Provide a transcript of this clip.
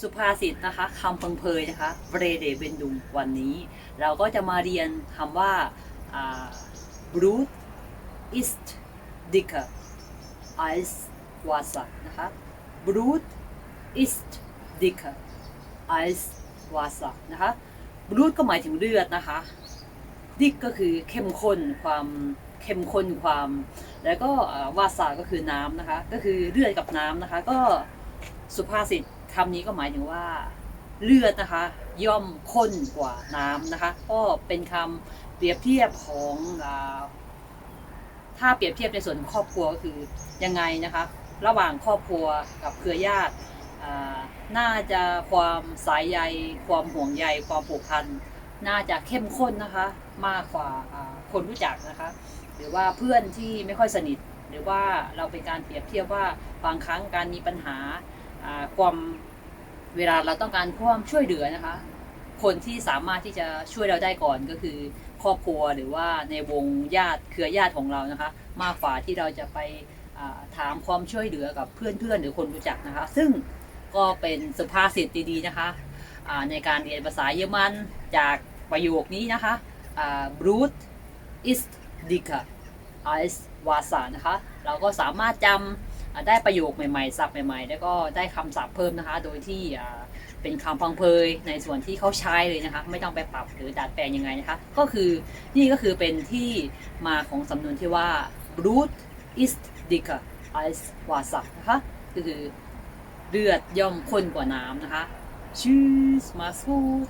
สุภาษิตนะคะคำพังเพยนะคะเบรเดเบนดุงวันนี้ เราก็จะมาเรียนคำว่า brut ist dicker als Wasser นะคะ brut ist dicker als Wasser นะคะ brut ก็หมายถึงเลือดนะคะดิกก็คือเข้มข้นความเข้มข้นความ แล้วก็วาสาก็คือน้ำนะคะ ก็คือเลือดกับน้ำนะคะ ก็สุภาษิต คำนี้ก็หมายถึงว่า เลือดนะคะ ย่อมข้นกว่าน้ำนะคะ ก็เป็นคำเปรียบเทียบของถ้าเปรียบเทียบในส่วนของครอบครัวก็คือยังไงนะคะ ระหว่างครอบครัวกับเครือญาติน่าจะความสายใย ความห่วงใย ความผูกพัน น่าจะเข้มข้นนะคะ มากกว่าคนรู้จักนะคะ หรือว่าเพื่อนที่ไม่ค่อยสนิท หรือว่าเราเป็นการเปรียบเทียบว่าบางครั้งการมีปัญหา ความเวลาเราต้องการความช่วยเหลือนะคะ คนที่สามารถที่จะช่วยเราได้ก่อนก็คือ ครอบครัวหรือว่าในวงญาติเครือญาติของเรานะคะ มากกว่าที่เราจะไปถามความช่วยเหลือกับเพื่อนๆ หรือคนรู้จักนะคะ ซึ่งก็เป็นสุภาษิตดีๆนะคะในการเรียนภาษาเยอรมันจากประโยคนี้นะคะ Brut ist dicker als Wasser นะคะ เราก็สามารถจำ ได้ประโยคใหม่ๆศัพท์ใหม่ๆ แล้วก็ได้คำศัพท์เพิ่มนะคะ โดยที่เป็นคำพังเพยในส่วนที่เขาใช้เลยนะคะ ไม่ต้องไปปรับหรือดัดแปลงยังไงนะคะ ก็คือนี่ก็คือเป็นที่มาของสำนวนที่ว่า brute ist dicker as Wasser นะคะก็คือเลือดย่อมข้นกว่าน้ำนะคะ Tschüss, mach's gut.